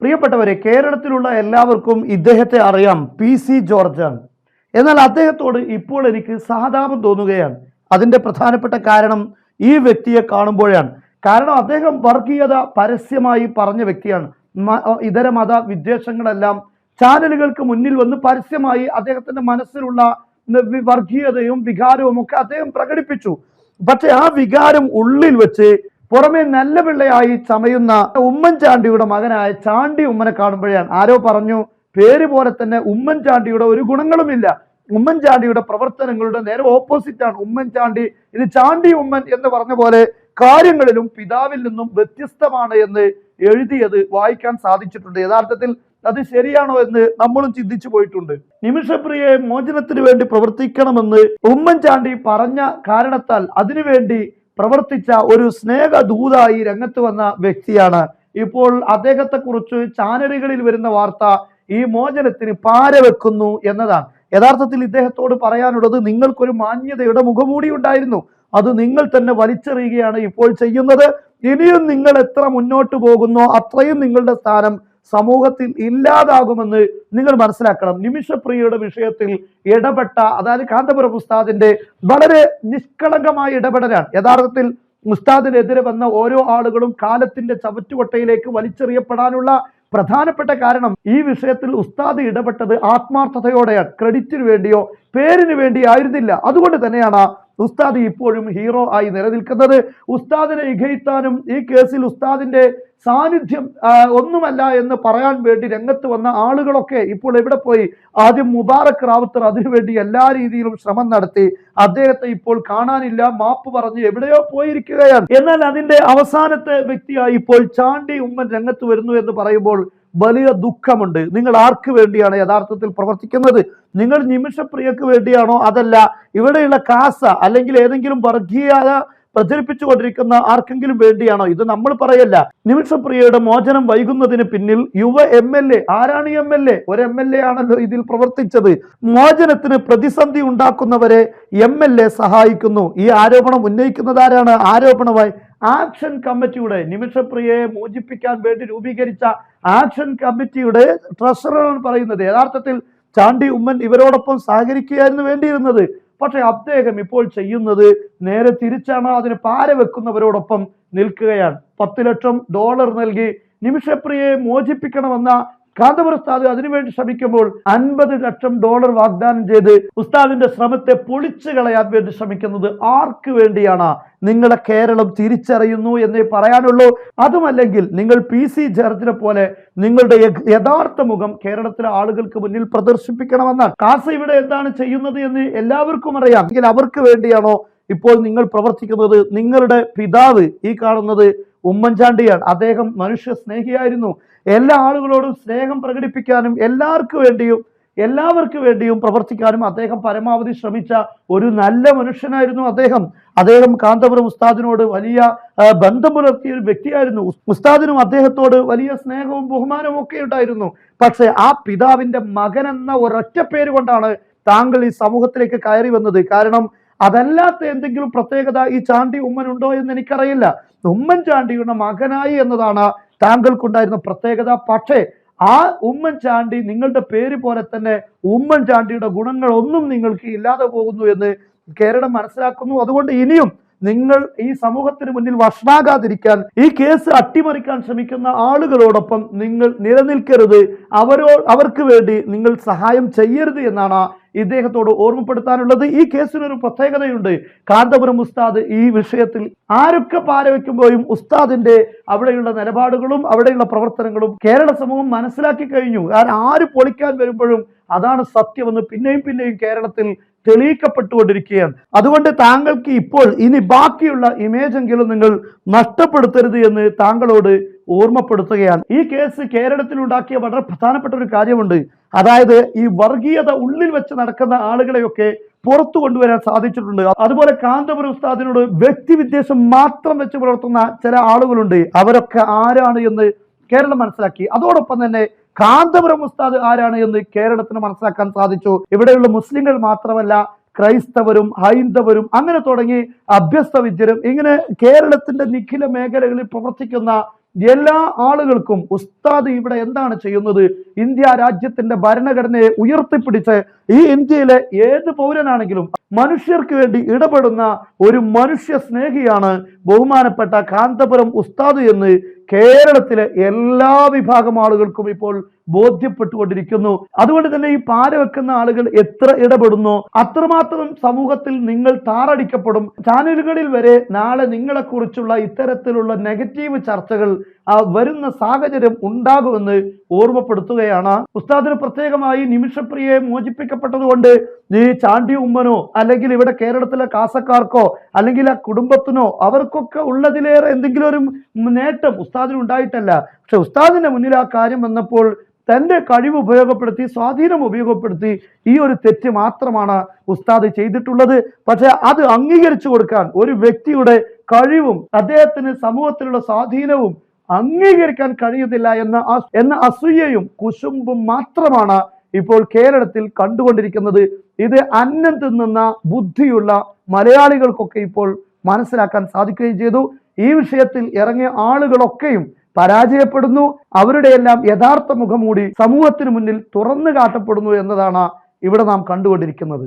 പ്രിയപ്പെട്ടവരെ കേരളത്തിലുള്ള എല്ലാവർക്കും ഇദ്ദേഹത്തെ അറിയാം പി സി ജോർജാണ് എന്നാൽ അദ്ദേഹത്തോട് ഇപ്പോൾ എനിക്ക് സഹതാപം തോന്നുകയാണ്. അതിന്റെ പ്രധാനപ്പെട്ട കാരണം ഈ വ്യക്തിയെ കാണുമ്പോഴാണ്. കാരണം അദ്ദേഹം വർഗീയത പരസ്യമായി പറഞ്ഞ വ്യക്തിയാണ്. ഇതര മത വിദ്വേഷങ്ങളെല്ലാം ചാനലുകൾക്ക് മുന്നിൽ വന്ന് പരസ്യമായി അദ്ദേഹത്തിന്റെ മനസ്സിലുള്ള വർഗീയതയും വികാരവും ഒക്കെ അദ്ദേഹം പ്രകടിപ്പിച്ചു. പക്ഷെ ആ വികാരം ഉള്ളിൽ വെച്ച് പുറമെ നല്ല പിള്ളയായി ചമയുന്ന ഉമ്മൻചാണ്ടിയുടെ മകനായ ചാണ്ടി ഉമ്മനെ കാണുമ്പോഴാണ് ആരോ പറഞ്ഞു പേര് പോലെ തന്നെ ഉമ്മൻചാണ്ടിയുടെ ഒരു ഗുണങ്ങളുമില്ല. ഉമ്മൻചാണ്ടിയുടെ പ്രവർത്തനങ്ങളുടെ നേരെ ഓപ്പോസിറ്റ് ആണ്. ഉമ്മൻചാണ്ടി ഇത് ചാണ്ടി ഉമ്മൻ എന്ന് പറഞ്ഞ പോലെ കാര്യങ്ങളിലും പിതാവിൽ നിന്നും വ്യത്യസ്തമാണ് എന്ന് എഴുതിയത് വായിക്കാൻ സാധിച്ചിട്ടുണ്ട്. യഥാർത്ഥത്തിൽ അത് ശരിയാണോ എന്ന് നമ്മളും ചിന്തിച്ചു പോയിട്ടുണ്ട്. നിമിഷപ്രിയെ മോചനത്തിന് വേണ്ടി പ്രവർത്തിക്കണമെന്ന് ഉമ്മൻചാണ്ടി പറഞ്ഞ കാരണത്താൽ അതിനുവേണ്ടി പ്രവർത്തിച്ച ഒരു സ്നേഹദൂതായി രംഗത്ത് വന്ന വ്യക്തിയാണ്. ഇപ്പോൾ അദ്ദേഹത്തെക്കുറിച്ച് ചാനലുകളിൽ വരുന്ന വാർത്ത ഈ മോചനത്തിന് പാര വെക്കുന്നു എന്നതാണ്. യഥാർത്ഥത്തിൽ ഇദ്ദേഹത്തോട് പറയാനുള്ളത് നിങ്ങൾക്കൊരു മാന്യതയുടെ മുഖമൂടി ഉണ്ടായിരുന്നു. അത് നിങ്ങൾ തന്നെ വലിച്ചെറിയുകയാണ് ഇപ്പോൾ ചെയ്യുന്നത്. ഇനിയും നിങ്ങൾ എത്ര മുന്നോട്ട് പോകുന്നോ അത്രയും നിങ്ങളുടെ സ്ഥാനം സമൂഹത്തിൽ ഇല്ലാതാകുമെന്ന് നിങ്ങൾ മനസ്സിലാക്കണം. നിമിഷപ്രിയയുടെ വിഷയത്തിൽ ഇടപെട്ട അതായത് കാന്തപുരം ഉസ്താദിന്റെ വളരെ നിഷ്കളങ്കമായ ഇടപെടലാണ്. യഥാർത്ഥത്തിൽ ഉസ്താദിനെതിരെ വന്ന ഓരോ ആളുകളും കാലത്തിന്റെ ചവറ്റുകൊട്ടയിലേക്ക് വലിച്ചെറിയപ്പെടാനുള്ള പ്രധാനപ്പെട്ട കാരണം ഈ വിഷയത്തിൽ ഉസ്താദ് ഇടപെട്ടത് ആത്മാർത്ഥതയോടെയാണ്. ക്രെഡിറ്റിന് വേണ്ടിയോ പേരിന് വേണ്ടിയോ ആയിരുന്നില്ല. അതുകൊണ്ട് തന്നെയാണ് ഉസ്താദ് ഇപ്പോഴും ഹീറോ ആയി നിലനിൽക്കുന്നത്. ഉസ്താദിനെ ഇകഴ്ത്താനും ഈ കേസിൽ ഉസ്താദിന്റെ സാന്നിധ്യം ഒന്നുമല്ല എന്ന് പറയാൻ വേണ്ടി രംഗത്ത് വന്ന ആളുകളൊക്കെ ഇപ്പോൾ എവിടെ പോയി? ആദ്യം മുബാറക് റാവുത്തർ അതിനുവേണ്ടി എല്ലാ രീതിയിലും ശ്രമം നടത്തി. അദ്ദേഹത്തെ ഇപ്പോൾ കാണാനില്ല. മാപ്പ് പറഞ്ഞ് എവിടെയോ പോയിരിക്കുകയാണ്. എന്നാൽ അതിന്റെ അവസാനത്തെ വ്യക്തിയായി ഇപ്പോൾ ചാണ്ടി ഉമ്മൻ രംഗത്ത് വരുന്നു എന്ന് പറയുമ്പോൾ വലിയ ദുഃഖമുണ്ട്. നിങ്ങൾ ആർക്ക് വേണ്ടിയാണ് യഥാർത്ഥത്തിൽ പ്രവർത്തിക്കുന്നത്? നിങ്ങൾ നിമിഷപ്രിയക്ക് വേണ്ടിയാണോ? അതല്ല ഇവിടെയുള്ള കാസ അല്ലെങ്കിൽ ഏതെങ്കിലും വർഗീയത പ്രചരിപ്പിച്ചുകൊണ്ടിരിക്കുന്ന ആർക്കെങ്കിലും വേണ്ടിയാണോ? ഇത് നമ്മൾ പറയല്ല. നിമിഷപ്രിയയുടെ മോചനം വൈകുന്നതിന് പിന്നിൽ യുവ എം എൽ എ ആരാണ് എം എൽ എ? ഒരു എം എൽ എ ആണല്ലോ ഇതിൽ പ്രവർത്തിച്ചത്. മോചനത്തിന് പ്രതിസന്ധി ഉണ്ടാക്കുന്നവരെ എം എൽ എ സഹായിക്കുന്നു. ഈ ആരോപണം ഉന്നയിക്കുന്നത് ആരാണ് ആരോപണമായി ആക്ഷൻ കമ്മിറ്റിയുടെ നിമിഷപ്രിയയെ മോചിപ്പിക്കാൻ വേണ്ടി രൂപീകരിച്ച ആക്ഷൻ കമ്മിറ്റിയുടെ ട്രഷററാണ് പറയുന്നത്. യഥാർത്ഥത്തിൽ ചാണ്ടി ഉമ്മൻ ഇവരോടൊപ്പം സഹകരിക്കുകയായിരുന്നു വേണ്ടിയിരുന്നത്. പക്ഷെ അദ്ദേഹം ഇപ്പോൾ ചെയ്യുന്നത് നേരെ തിരിച്ചാണ്. അതിന് പാര വെക്കുന്നവരോടൊപ്പം നിൽക്കുകയാണ്. പത്ത് ലക്ഷം ഡോളർ നൽകി നിമിഷപ്രിയയെ മോചിപ്പിക്കണമെന്ന കാന്തപുര ഉസ്താദ് അതിനുവേണ്ടി ശ്രമിക്കുമ്പോൾ അൻപത് ലക്ഷം ഡോളർ വാഗ്ദാനം ചെയ്ത് ഉസ്താദിന്റെ ശ്രമത്തെ പൊളിച്ചു കളയാൻ വേണ്ടി ശ്രമിക്കുന്നത് ആർക്ക് വേണ്ടിയാണ്? നിങ്ങളെ കേരളം തിരിച്ചറിയുന്നു എന്നേ പറയാനുള്ളൂ. അതുമല്ലെങ്കിൽ നിങ്ങൾ പി സി ജർജിനെ പോലെ നിങ്ങളുടെ യഥാർത്ഥ മുഖം കേരളത്തിലെ ആളുകൾക്ക് മുന്നിൽ പ്രദർശിപ്പിക്കണമെന്നാണ് കാസ ഇവിടെ എന്താണ് ചെയ്യുന്നത് എന്ന് എല്ലാവർക്കും അറിയാം. എങ്കിൽ അവർക്ക് വേണ്ടിയാണോ ഇപ്പോൾ നിങ്ങൾ പ്രവർത്തിക്കുന്നത്? നിങ്ങളുടെ പിതാവ് ഈ കാണുന്നത് ഉമ്മൻചാണ്ടിയാണ്. അദ്ദേഹം മനുഷ്യ സ്നേഹിയായിരുന്നു എല്ലാ ആളുകളോടും സ്നേഹം പ്രകടിപ്പിക്കാനും എല്ലാവർക്കും വേണ്ടിയും എല്ലാവർക്കും വേണ്ടിയും പ്രവർത്തിക്കാനും അദ്ദേഹം പരമാവധി ശ്രമിച്ച ഒരു നല്ല മനുഷ്യനായിരുന്നു അദ്ദേഹം. അദ്ദേഹം കാന്തപുരം ഉസ്താദിനോട് വലിയ ബന്ധം പുലർത്തിയ ഒരു വ്യക്തിയായിരുന്നു. ഉസ്- ഉസ്താദിനും അദ്ദേഹത്തോട് വലിയ സ്നേഹവും ബഹുമാനവും ഒക്കെ ഉണ്ടായിരുന്നു. പക്ഷേ ആ പിതാവിന്റെ മകൻ എന്ന ഒരൊറ്റ പേര് കൊണ്ടാണ് താങ്കൾ ഈ സമൂഹത്തിലേക്ക് കയറി വന്നത്. കാരണം അതല്ലാത്ത എന്തെങ്കിലും പ്രത്യേകത ഈ ചാണ്ടി ഉമ്മൻ ഉണ്ടോ എന്ന് എനിക്കറിയില്ല. ഉമ്മൻ ചാണ്ടിയുടെ മകനായി എന്നതാണ് താങ്കൾക്കുണ്ടായിരുന്ന പ്രത്യേകത. പക്ഷേ ആ ഉമ്മൻ ചാണ്ടി നിങ്ങളുടെ പേര് പോലെ തന്നെ ഉമ്മൻചാണ്ടിയുടെ ഗുണങ്ങൾ ഒന്നും നിങ്ങൾക്ക് ഇല്ലാതെ പോകുന്നു എന്ന് കേരളം മനസ്സിലാക്കുന്നു. അതുകൊണ്ട് ഇനിയും നിങ്ങൾ ഈ സമൂഹത്തിന് മുന്നിൽ വഷണാകാതിരിക്കാൻ ഈ കേസ് അട്ടിമറിക്കാൻ ശ്രമിക്കുന്ന ആളുകളോടൊപ്പം നിങ്ങൾ നിലനിൽക്കരുത്. അവരോ അവർക്ക് വേണ്ടി നിങ്ങൾ സഹായം ചെയ്യരുത് എന്നാണ് ഇദ്ദേഹത്തോട് ഓർമ്മപ്പെടുത്താനുള്ളത്. ഈ കേസിനൊരു പ്രത്യേകതയുണ്ട്. കാന്തപുരം ഉസ്താദ് ഈ വിഷയത്തിൽ ആരൊക്കെ പാരവെക്കുമ്പോഴും ഉസ്താദിന്റെ അവിടെയുള്ള നിലപാടുകളും അവിടെയുള്ള പ്രവർത്തനങ്ങളും കേരള സമൂഹം മനസ്സിലാക്കി കഴിഞ്ഞു. കാരണം ആര് പൊളിക്കാൻ വരുമ്പോഴും അതാണ് സത്യമെന്ന് പിന്നെയും പിന്നെയും കേരളത്തിൽ തെളിയിക്കപ്പെട്ടുകൊണ്ടിരിക്കുകയാണ്. അതുകൊണ്ട് താങ്കൾക്ക് ഇപ്പോൾ ഇനി ബാക്കിയുള്ള ഇമേജെങ്കിലും നിങ്ങൾ നഷ്ടപ്പെടുത്തരുത് എന്ന് താങ്കളോട് ഓർമ്മപ്പെടുത്തുകയാണ്. ഈ കേസ് കേരളത്തിൽ ഉണ്ടാക്കിയ വളരെ പ്രധാനപ്പെട്ട ഒരു കാര്യമുണ്ട്. അതായത് ഈ വർഗീയത ഉള്ളിൽ വെച്ച് നടക്കുന്ന ആളുകളെയൊക്കെ പുറത്തു കൊണ്ടുവരാൻ സാധിച്ചിട്ടുണ്ട്. അതുപോലെ കാന്തപുരം ഉസ്താദിനോട് വ്യക്തിവിദ്വേഷം മാത്രം വെച്ച് പുലർത്തുന്ന ചില ആളുകളുണ്ട്. അവരൊക്കെ ആരാണ് എന്ന് കേരളം മനസ്സിലാക്കി. അതോടൊപ്പം തന്നെ കാന്തപുരം ഉസ്താദ് ആരാണ് എന്ന് കേരളത്തിന് മനസ്സിലാക്കാൻ സാധിച്ചു. ഇവിടെയുള്ള മുസ്ലിങ്ങൾ മാത്രമല്ല ക്രൈസ്തവരും ഹൈന്ദവരും അങ്ങനെ തുടങ്ങി അഭ്യസ്ത വിദ്യരും ഇങ്ങനെ കേരളത്തിന്റെ നിഖില മേഖലകളിൽ പ്രവർത്തിക്കുന്ന എല്ലാ ആളുകൾക്കും ഉസ്താദ് ഇവിടെ എന്താണ് ചെയ്യുന്നത്? ഇന്ത്യ രാജ്യത്തിന്റെ ഭരണഘടനയെ ഉയർത്തിപ്പിടിച്ച് ഈ ഇന്ത്യയിലെ ഏത് പൗരനാണെങ്കിലും മനുഷ്യർക്ക് വേണ്ടി ഇടപെടുന്ന ഒരു മനുഷ്യ സ്നേഹിയാണ് ബഹുമാനപ്പെട്ട കാന്തപുരം ഉസ്താദ് എന്ന് കേരളത്തിലെ എല്ലാ വിഭാഗം ആളുകൾക്കും ഇപ്പോൾ ബോധ്യപ്പെട്ടുകൊണ്ടിരിക്കുന്നു. അതുകൊണ്ട് തന്നെ ഈ പാര വെക്കുന്ന ആളുകൾ എത്ര ഇടപെടുന്നു? അത്രമാത്രം സമൂഹത്തിൽ നിങ്ങൾ താറടിക്കപ്പെടും. ചാനലുകളിൽ വരെ നാളെ നിങ്ങളെക്കുറിച്ചുള്ള ഇത്തരത്തിലുള്ള നെഗറ്റീവ് ചർച്ചകൾ വരുന്ന സാഹചര്യം ഉണ്ടാകുമെന്ന് ഓർമ്മപ്പെടുത്തുകയാണ്. ഉസ്താദിന് പ്രത്യേകമായി നിമിഷപ്രിയെ മോചിപ്പിക്കപ്പെട്ടതുകൊണ്ട് ഈ ചാണ്ടി ഉമ്മനോ അല്ലെങ്കിൽ ഇവിടെ കേരളത്തിലെ കാസക്കാർക്കോ അല്ലെങ്കിൽ ആ കുടുംബത്തിനോ അവർക്കൊക്കെ ഉള്ളതിലേറെ എന്തെങ്കിലും ഒരു നേട്ടം ഉസ്താദിന് ഉണ്ടായിട്ടല്ല പക്ഷെ ഉസ്താദിന്റെ മുന്നിൽ ആ കാര്യം വന്നപ്പോൾ തന്റെ കഴിവ് ഉപയോഗപ്പെടുത്തി സ്വാധീനം ഉപയോഗപ്പെടുത്തി ഈ ഒരു തെറ്റ് മാത്രമാണ് ഉസ്താദ് ചെയ്തിട്ടുള്ളത്. പക്ഷെ അത് അംഗീകരിച്ചു കൊടുക്കാൻ ഒരു വ്യക്തിയുടെ കഴിവും അദ്ദേഹത്തിന് സമൂഹത്തിലുള്ള സ്വാധീനവും അംഗീകരിക്കാൻ കഴിയുന്നില്ല എന്ന എന്ന അസൂയയും കുശുമ്പും മാത്രമാണ് ഇപ്പോൾ കേരളത്തിൽ കണ്ടുകൊണ്ടിരിക്കുന്നത്. ഇത് അന്നം തിന്നുന്ന ബുദ്ധിയുള്ള മലയാളികൾക്കൊക്കെ ഇപ്പോൾ മനസ്സിലാക്കാൻ സാധിക്കുകയും ചെയ്തു. ഈ വിഷയത്തിൽ ഇറങ്ങിയ ആളുകളൊക്കെയും പരാജയപ്പെടുന്നു. അവരുടെ എല്ലാം യഥാർത്ഥ മുഖംമൂടി സമൂഹത്തിന് മുന്നിൽ തുറന്നു കാട്ടപ്പെടുന്നു എന്നതാണ് ഇവിടെ നാം കണ്ടുകൊണ്ടിരിക്കുന്നത്.